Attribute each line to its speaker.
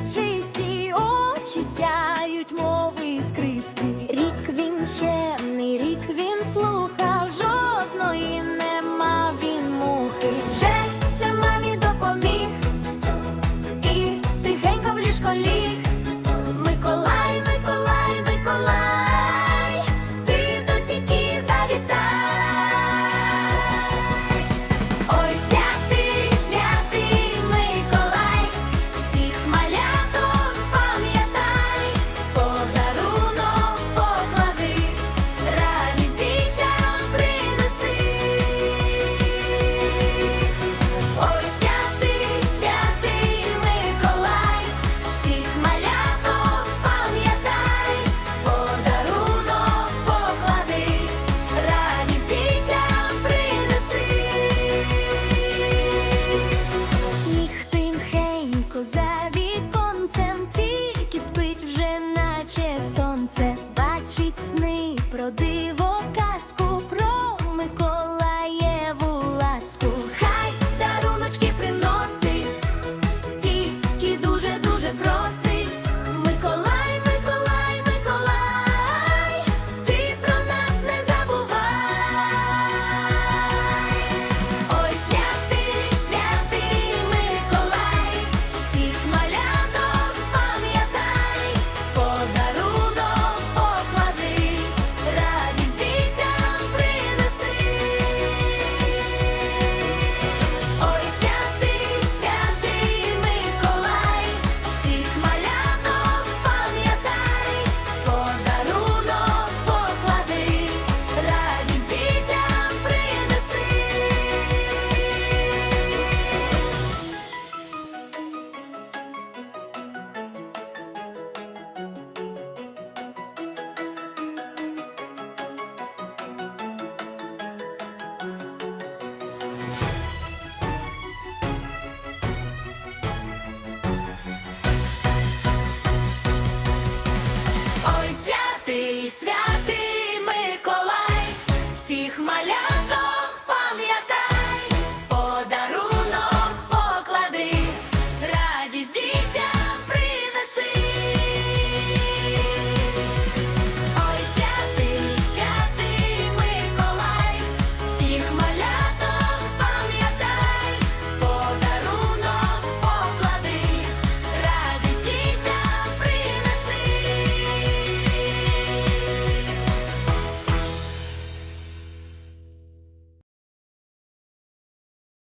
Speaker 1: чисті очі сяють, мови іскристі. Рік він чемний, рік він слух. за віконцем тільки спить вже, наче сонце, бачить сни про диво казку. про хмаля.